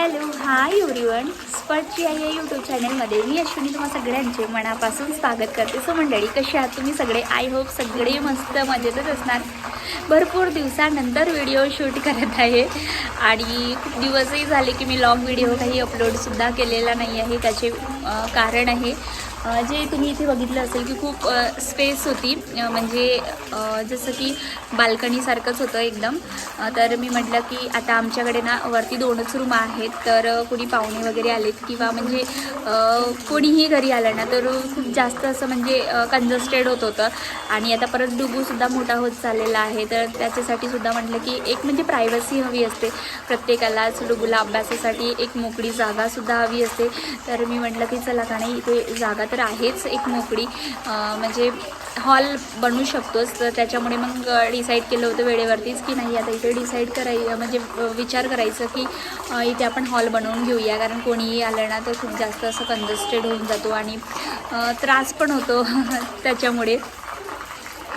Hello hi everyone. स्पर्टची आई या YouTube चॅनलमध्ये मी अश्विनी तुम्हा सगळ्यांचे मनापासून स्वागत करते. सो मंडळी कशी आहात तुम्ही सगळे? आय होप सगळे मस्त मजेतच असणार. भरपूर दिवसानंतर व्हिडिओ शूट करत आहे. आणि खूप दिवसही झाले की मी लॉंग व्हिडिओ काही अपलोडसुद्धा केलेला नाही आहे. त्याचे कारण आहे. जे तुम्ही इथे बघितलं असेल की खूप स्पेस होती. म्हणजे जसं की बाल्कनीसारखंच होतं एकदम. तर मी म्हटलं की आता आमच्याकडे ना वरती दोनच रूम आहेत. तर कोणी पाहुणे वगैरे आलेत किंवा म्हणजे कोणीही घरी आलं ना तर खूप जास्त असं म्हणजे कंजस्टेड होत होतं. आणि आता परत डुबूसुद्धा मोठा होत चाललेला आहे. तर त्याच्यासाठी सुद्धा म्हटलं की एक म्हणजे प्रायव्हसी हवी असते. प्रत्येकालाच डुबूला अभ्यासासाठी एक मोकळी जागासुद्धा हवी असते. तर मी म्हटलं की चला का नाही इथे जागा तर आहेच एक मोकळी. म्हणजे हॉल बनवू शकतोच तर त्याच्यामुळे मग डिसाईड केलं होतं वेळेवरतीच की नाही आता इथे डिसाईड कराय म्हणजे विचार करायचं की इथे आपण हॉल बनवून घेऊया कारण कोणीही आलं ना तर खूप जास्त असं कंजस्टेड होऊन जातो आणि त्रास पण होतो त्याच्यामुळे.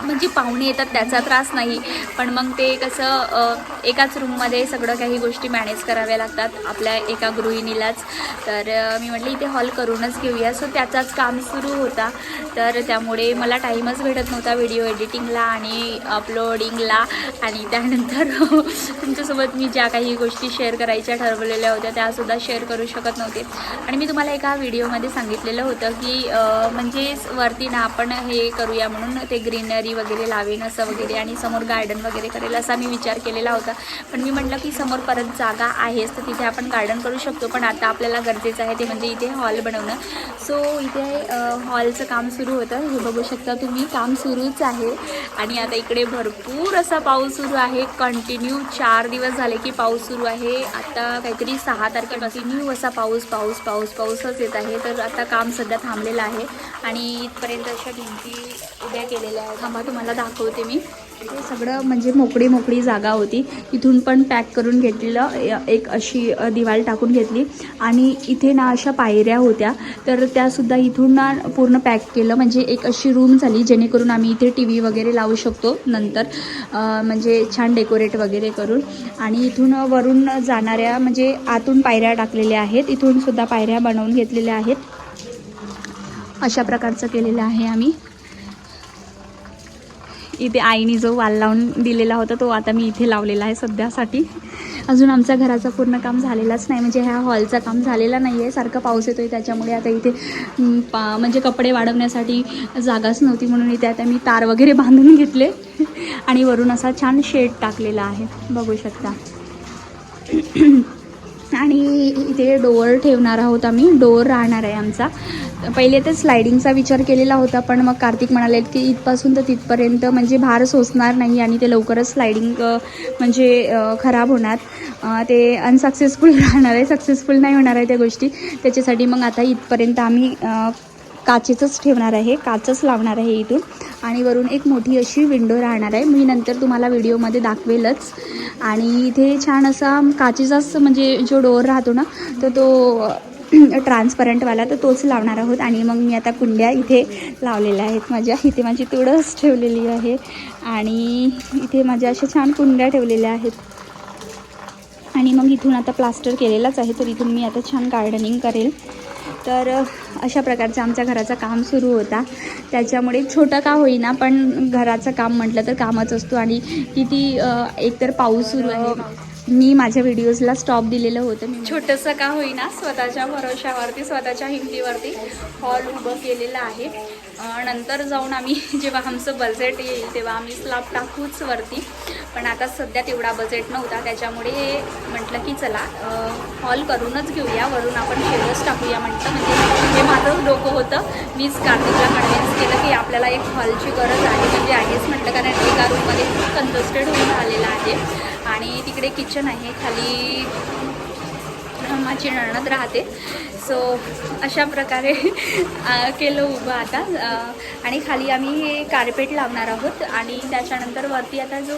म्हणजे पाहुणे येतात त्याचा त्रास नाही. पण मग ते कसं एकाच रूममध्ये सगळं काही गोष्टी मॅनेज कराव्या लागतात आपल्या एका गृहिणीलाच. तर मी म्हटलं इथे हॉल करूनच घेऊया. सो त्याचाच काम सुरू होता. तर त्यामुळे मला टाईमच भेटत नव्हता व्हिडिओ एडिटिंगला आणि अपलोडिंगला आणि त्यानंतर तुमच्यासोबत मी ज्या काही गोष्टी शेअर करायच्या ठरवलेल्या होत्या त्यासुद्धा शेअर करू शकत नव्हते. आणि मी तुम्हाला एका व्हिडिओमध्ये सांगितलेलं होतं की म्हणजेच म्हणजे वरती ना आपण हे करूया म्हणून ते ग्रीनरी वगैरे लावेन असं वगैरे आणि समोर गार्डन वगैरे करेल असा मी विचार केलेला होता. पण मी म्हटलं की समोर परत जागा आहेच तर तिथे आपण गार्डन करू शकतो. पण आता आपल्याला गरजेचं आहे ते म्हणजे इथे हॉल बनवणं. सो इथे हॉलचं काम सुरू होतं. हे बघू शकता तुम्ही काम सुरूच आहे. आणि आता इकडे भरपूर असा पाऊस सुरू आहे. कंटिन्यू चार दिवस झाले की पाऊस सुरू आहे. आता काहीतरी सहा तारखेपासून कंटिन्यू असा पाऊस पाऊस पाऊस पाऊसच येत आहे. तर आता काम सध्या थांबलेलं आहे. आणि इथपर्यंत अशा भिंती उभ्या केलेल्या आहेत. थांबा तुम्हाला दाखवते मी. ते सगळं म्हणजे मोकळी मोकळी जागा होती. इथून पण पॅक करून घेतलेलं एक अशी दिवाल टाकून घेतली. आणि इथे ना अशा पायऱ्या होत्या. तर त्यासुद्धा इथून ना पूर्ण पॅक केलं. म्हणजे एक अशी रूम झाली जेणेकरून आम्ही इथे टी व्ही वगैरे लावू शकतो नंतर. म्हणजे छान डेकोरेट वगैरे करून. आणि इथून वरून जाणाऱ्या म्हणजे आतून पायऱ्या टाकलेल्या आहेत. इथून सुद्धा पायऱ्या बनवून घेतलेल्या आहेत. अशा प्रकारचं केलेलं आहे आम्ही. इथे आईने जो वाल लावून दिलेला होता तो आता मी इथे लावलेला आहे सध्यासाठी. अजून आमच्या घराचा पूर्ण काम झालेलाच नाही म्हणजे ह्या हॉलचा काम झालेला नाही आहे सारखं पाऊस येतो आहे त्याच्यामुळे आता इथे पा म्हणजे कपडे वाढवण्यासाठी जागाच नव्हती म्हणून इथे आता मी तार वगैरे बांधून घेतले. आणि वरून असा छान शेड टाकलेला आहे. बघू शकता. आणि इथे डोअर ठेवणार आहोत आम्ही. डोअर राहणार आहे आमचा. पहिले तर स्लायडिंगचा विचार केलेला होता पण मग कार्तिक म्हणाले की इथपासून तर तिथपर्यंत म्हणजे भार सोसणार नाही आणि ते लवकरच स्लायडिंग म्हणजे खराब होणार. ते अनसक्सेसफुल राहणार आहे. सक्सेसफुल नाही होणार आहे त्या गोष्टी. त्याच्यासाठी मग आता इथपर्यंत आम्ही काचेचंच ठेवणार आहे काचच लावणार आहे इथून. आणि वरून एक मोठी अशी विंडो राहणार आहे. मी नंतर तुम्हाला व्हिडिओमध्ये दाखवेलच. आणि इथे छान असा काचेचाच म्हणजे जो डोअर राहतो ना तर तो ट्रान्सपरंटवाला तर तोच लावणार आहोत. आणि मग मी आता कुंड्या इथे लावलेल्या आहेत माझ्या. इथे माझी तुळस ठेवलेली आहे. आणि इथे माझ्या अशा छान कुंड्या ठेवलेल्या आहेत. आणि मग इथून आता प्लास्टर केलेलाच आहे तर इथून मी आता छान गार्डनिंग करेल. तर अशा प्रकारचं आमच्या घराचं काम सुरू होता. त्याच्यामुळे छोटं का होईना पण घराचं काम म्हटलं तर कामच असतो. आणि किती एकतर पाऊस सुरू आहे. हो, मी माझ्या व्हिडिओजला स्टॉप दिलेलं होतं. मी छोटंसं का होईना स्वतःच्या भरोशावरती स्वतःच्या हिमतीवरती हॉल उभं केलेलं आहे. नंतर जाऊन आम्ही जेव्हा आमचं बजेट येईल तेव्हा आम्ही स्लॅब टाकूच वरती. पण आता सध्या तेवढा बजेट नव्हता त्याच्यामुळे म्हटलं की चला हॉल करूनच घेऊया वरून आपण शेडच टाकूया म्हटलं. म्हणजे हे माझंच डोकं होतं. मीच कार्तिकला कन्व्हिन्स केलं की आपल्याला एक हॉलची गरज आहे. म्हणजे आहेच म्हटलं कारण एका रूममध्ये खूप कंजस्टेड होऊन राहिलेलं आहे. आणि तिकडे किचन आहे. खाली माझी नणद राहते. सो अशा प्रकारे केलं उभं आता. आणि खाली आम्ही हे कार्पेट लावणार आहोत. आणि त्याच्यानंतर वरती आता जो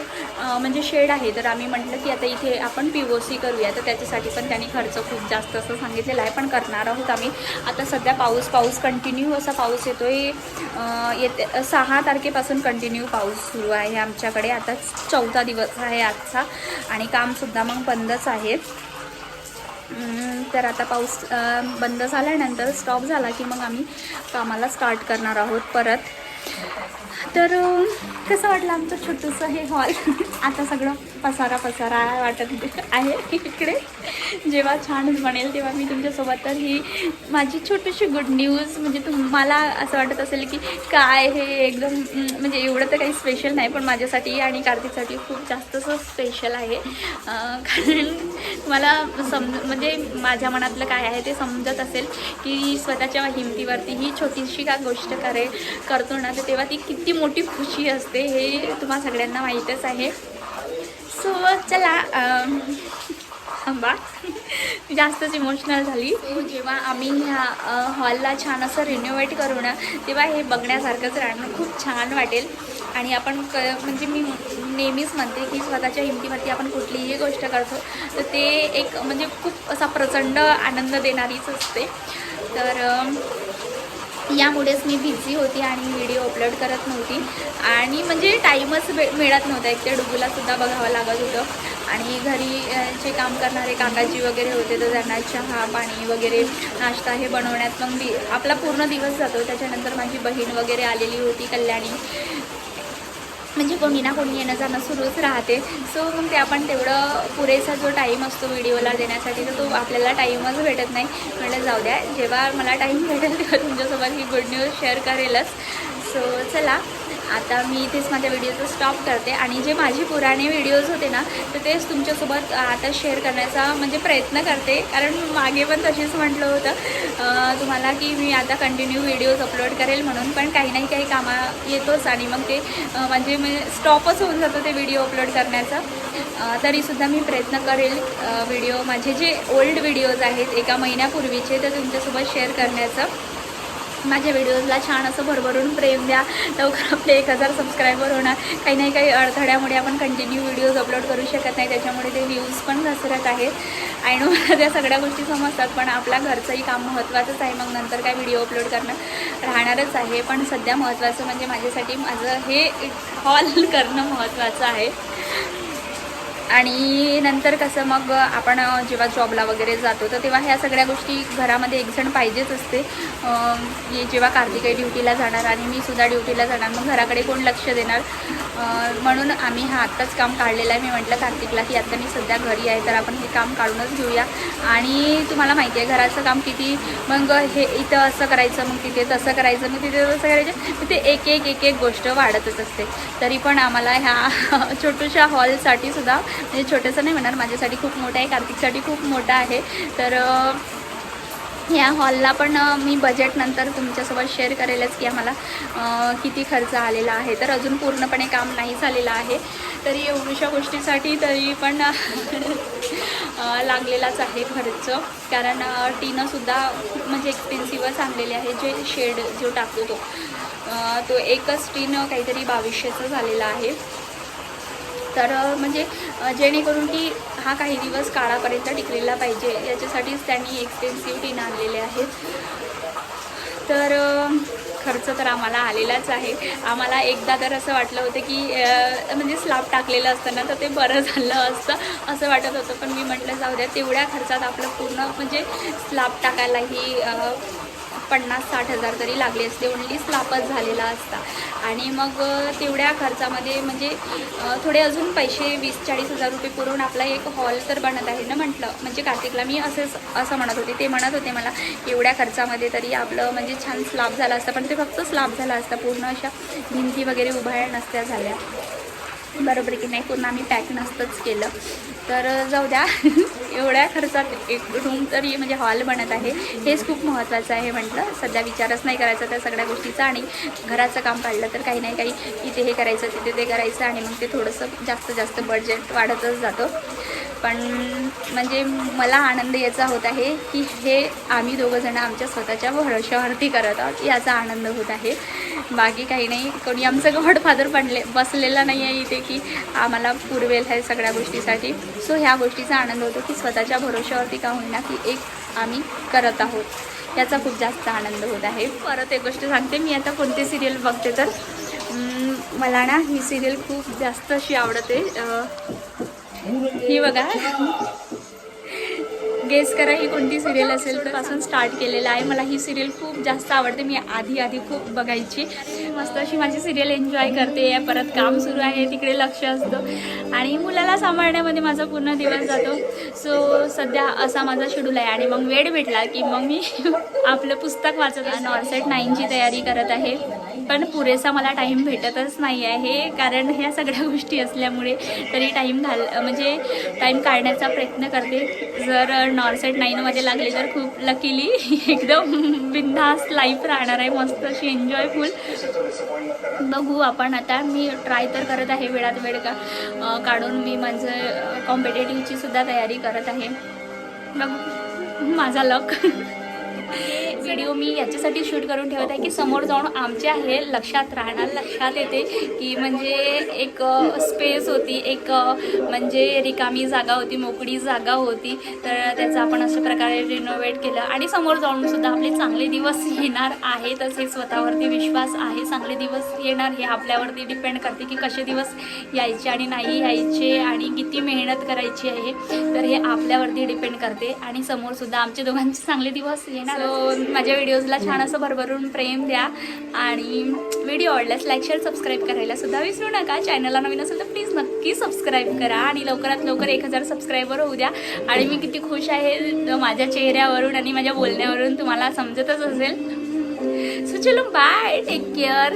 म्हणजे शेड आहे तर आम्ही म्हटलं की आता इथे आपण पी ओ सी करूया. तर त्याच्यासाठी पण त्यांनी खर्च खूप जास्त असं सांगितलेला आहे. पण करणार आहोत आम्ही. आता सध्या पाऊस पाऊस कंटिन्यू असा पाऊस येतो आहे येते सहा तारखेपासून कंटिन्यू पाऊस सुरू आहे आमच्याकडे. आता चौथा दिवस आहे आजचा. आणि कामसुद्धा मग बंदच आहे. तर आता पाऊस बंद झाल्यानंतर स्टॉप झाला की मग आम्ही कामाला स्टार्ट करणार आहोत परत. तर कसं वाटलं आमचं छोटंसं हे हॉल आता सगळं पसारा पसारा वाटत आहे इकडे. जेव्हा छान बनेल तेव्हा मी तुमच्यासोबत तर ही माझी छोटीशी गुड न्यूज म्हणजे तुम्हाला असं वाटत असेल की काय हे एकदम म्हणजे एवढं तर काही स्पेशल नाही पण माझ्यासाठी आणि कार्तिकसाठी खूप जास्तच स्पेशल आहे. कारण तुम्हाला सम म्हणजे माझ्या मनातलं काय आहे ते समजत असेल की स्वतःच्या हिमतीवरती ही छोटीशी का गोष्ट करे करतो ना तर तेव्हा ती किती मोठी खुशी असते हे तुम्हा सगळ्यांना माहीतच आहे. सो चला थांबा. जास्तच इमोशनल झाली. हो, जेव्हा आम्ही ह्या हॉलला छान असं रिनोव्हेट करू ना तेव्हा हे बघण्यासारखंच राहणं खूप छान वाटेल. आणि आपण क म्हणजे मी नेहमीच म्हणते की स्वतःच्या हिमतीवरती आपण कुठलीही गोष्ट करतो तर ते एक म्हणजे खूप असा प्रचंड आनंद देणारीच असते. तर यामुळेच मी बिझी होती आणि व्हिडिओ अपलोड करत नव्हती. आणि म्हणजे टाईमच भे मिळत नव्हता. एक ते डुबूलासुद्धा बघावं लागत होतं. आणि घरी जे काम करणारे काकाजी वगैरे होते तर त्यांना चहा पाणी वगैरे नाश्ता हे बनवण्यात मग दि आपला पूर्ण दिवस जातो. त्याच्यानंतर माझी बहीण वगैरे आलेली होती कल्याणी. म्हणजे कोणी ना कोणी येणं जाणं सुरूच राहते. सो मग ते आपण तेवढं पुरेसा जो टाईम असतो व्हिडिओला देण्यासाठी तर तो आपल्याला टाईमच भेटत नाही. म्हटलं जाऊ द्या जेव्हा मला टाईम भेटेल तेव्हा तुमच्यासोबत ही गुड न्यूज शेअर करेलच. सो चला. आता मी इथेच माझ्या व्हिडिओचं स्टॉप करते. आणि जे माझे पुराणे व्हिडिओज होते ना तर तेच तुमच्यासोबत आता शेअर करण्याचा म्हणजे प्रयत्न करते. कारण मागे पण तशीच म्हटलं होतं तुम्हाला की मी आता कंटिन्यू व्हिडिओज अपलोड करेल म्हणून पण काही नाही काही कामा येतोच. आणि मग ते म्हणजे मी स्टॉपच होऊन जातो ते व्हिडिओ अपलोड करण्याचा. तरीसुद्धा मी प्रयत्न करेल व्हिडिओ माझे जे ओल्ड व्हिडिओज आहेत एका महिन्यापूर्वीचे तर तुमच्यासोबत शेअर करण्याचं. माझ्या व्हिडिओजला छान असं भरभरून प्रेम द्या. लवकर आपले एक हजार सबस्क्रायबर होणार. काही नाही काही अडथळ्यामुळे आपण कंटिन्यू व्हिडिओज अपलोड करू शकत नाही. त्याच्यामुळे ते व्ह्यूज पण घसरत आहेत. आणि मला त्या सगळ्या गोष्टी समजतात पण आपला घरचंही काम महत्त्वाचंच आहे. मग नंतर काय व्हिडिओ अपलोड करणं राहणारच आहे. पण सध्या महत्त्वाचं म्हणजे माझ्यासाठी माझं हे हॉल करणं महत्त्वाचं आहे. आणि नंतर कसं मग आपण जेव्हा जॉबला वगैरे जातो तर तेव्हा ह्या सगळ्या गोष्टी घरामध्ये एकजण पाहिजेच असते. अं, जेव्हा कार्तिकाई ड्युटीला जाणार आणि मी सुद्धा ड्युटीला जाणार मग घराकडे कोण लक्ष देणार? म्हणून आम्ही हा आत्ताच काम काढलेलं आहे. मी म्हटलं कार्तिकला की आत्ता मी सध्या घरी आहे तर आपण हे काम काढूनच घेऊया. आणि तुम्हाला माहिती आहे घराचं काम किती मग हे इथं असं करायचं मग तिथे तसं करायचं मग तिथे तसं करायचं. तिथे ते एक एक एक एक गोष्ट वाढतच असते. तरी पण आम्हाला ह्या छोटूशा हॉलसाठी सुद्धा म्हणजे छोटंसं नाही म्हणणार माझ्यासाठी खूप मोठं आहे कार्तिकसाठी खूप मोठं आहे. तर या ह्या हॉलला पण मी बजेटनंतर तुमच्यासोबत शेअर करेलच की आम्हाला किती खर्च आलेला आहे. तर अजून पूर्णपणे काम नाही झालेलं आहे. तरी एवढ्याशा गोष्टीसाठी तरी पण लागलेलाच आहे खर्च. कारण टीनंसुद्धा खूप म्हणजे एक्सपेन्सिवच आणलेले आहे. जे शेड जो टाकतो तो तो एकच टीन काहीतरी बावीसशेचं झालेला आहे. तर म्हणजे जेणेकरून की हा काही दिवस काळापर्यंत टिकलेला पाहिजे. याच्यासाठीच त्यांनी एक्सपेन्सिव्ह टीन आणलेले आहेत. तर खर्च तर आम्हाला आलेलाच आहे. आम्हाला एकदा तर असं वाटलं होतं की म्हणजे स्लाब टाकलेलं असतं ना तर ते बरं झालं असतं असं वाटत होतं. पण मी म्हटलं जाऊ द्या तेवढ्या खर्चात आपलं पूर्ण म्हणजे स्लाब टाकायलाही पन्नास साठ हजार तरी लागले असते. ओन्ली स्लापच झालेला असता. आणि मग तेवढ्या खर्चामध्ये म्हणजे थोडे अजून पैसे वीस चाळीस हजार रुपये पुरवून आपला एक हॉल तर बनत आहे ना म्हटलं. म्हणजे कार्तिकला मी असंच असं म्हणत होते. ते म्हणत होते मला एवढ्या खर्चामध्ये तरी आपलं म्हणजे छान स्लाब झाला असता. पण ते फक्त स्लाब झाला असता. पूर्ण अशा भिंती वगैरे उभाऱ्या नसत्या झाल्या. बरोबर की नाही पूर्ण आम्ही पॅक नसतंच केलं. तर जाऊ द्या. एवढ्या खर्चात एक रूम तरी म्हणजे हॉल बनत आहे. हेच खूप महत्त्वाचं आहे म्हटलं. सध्या विचारच नाही करायचा त्या सगळ्या गोष्टीचा आणि घराचं काम काढलं तर काही नाही काही इथे हे करायचं तिथे ते करायचं आणि मग ते थोडंसं जास्त जास्त बजेट वाढतच जातं. पण म्हणजे मला आनंद याचा होत आहे की हे आम्ही दोघंजणं आमच्या स्वतःच्या भरोश्यावरती करत आहोत याचा आनंद होत आहे. बाकी काही नाही कोणी आमचं गॉडफादर बनले बसलेला नाही आहे इथे की आम्हाला पुरवेल ह्या सगळ्या गोष्टीसाठी. सो ह्या गोष्टीचा आनंद होतो की स्वतःच्या भरोश्यावरती का होईना की एक आम्ही करत आहोत. याचा खूप जास्त आनंद होत आहे. परत एक गोष्ट सांगते मी आता कोणते सिरियल बघते तर मला ना ही सिरियल खूप जास्त अशी आवडते. ही बघा. गेस करा ही कोणती सिरियल असेल. तर पासून स्टार्ट केलेलं आहे. मला ही सिरियल खूप जास्त आवडते. मी आधी आधी खूप बघायची. मस्त अशी माझी सिरियल एन्जॉय करते. परत काम सुरू आहे. तिकडे लक्ष असतं. आणि मुलाला सांभाळण्यामध्ये माझा पूर्ण दिवस जातो. सो सध्या असा माझा शेड्यूल आहे. आणि मग वेळ भेटला की मग मी आपलं पुस्तक वाचत नॉर्सेट नाईनची तयारी करत आहे. पण पुरेसा मला टाईम भेटतच नाही आहे कारण ह्या सगळ्या गोष्टी असल्यामुळे तरी टाईम घाल म्हणजे टाईम काढण्याचा प्रयत्न करते. जर नॉर्सेट नाईनमध्ये लागले तर खूप लकीली एकदम बिंदास लाईफ राहणार आहे मस्त अशी एन्जॉयफुल बघू आपण आता मी ट्राय तर करत आहे वेळात वेळ का काढून मी माझं कॉम्पिटेटिव्हची सुद्धा तयारी करत आहे. बघू माझा लक व्हिडिओ मी याच्यासाठी शूट करून ठेवत आहे की समोर जाऊन आमच्या हे लक्षात राहणार लक्षात येते की म्हणजे एक स्पेस होती एक म्हणजे रिकामी जागा होती मोकळी जागा होती. तर त्याचं आपण अशा प्रकारे रिनोव्हेट केलं आणि समोर जाऊन सुद्धा आपले चांगले दिवस येणार आहे तसे स्वतःवरती विश्वास आहे. चांगले दिवस येणार हे आपल्यावरती डिपेंड करते की कसे दिवस यायचे आणि नाही यायचे आणि किती मेहनत करायची आहे. तर हे आपल्यावरती डिपेंड करते आणि समोरसुद्धा आमच्या दोघांचे चांगले दिवस येणार माझ्या व्हिडिओजला छान असं भरभरून प्रेम द्या. आणि व्हिडिओ आवडल्यास लाईक शेअर सबस्क्राईब करायला सुद्धा विसरू नका. चॅनलला नवीन असेल तर प्लीज नक्की सबस्क्राईब करा. आणि लवकरात लवकर एक हजार सबस्क्रायबर होऊ द्या. आणि मी किती खुश आहे माझ्या चेहऱ्यावरून आणि माझ्या बोलण्यावरून तुम्हाला समजतच असेल. सो चलो बाय टेक केअर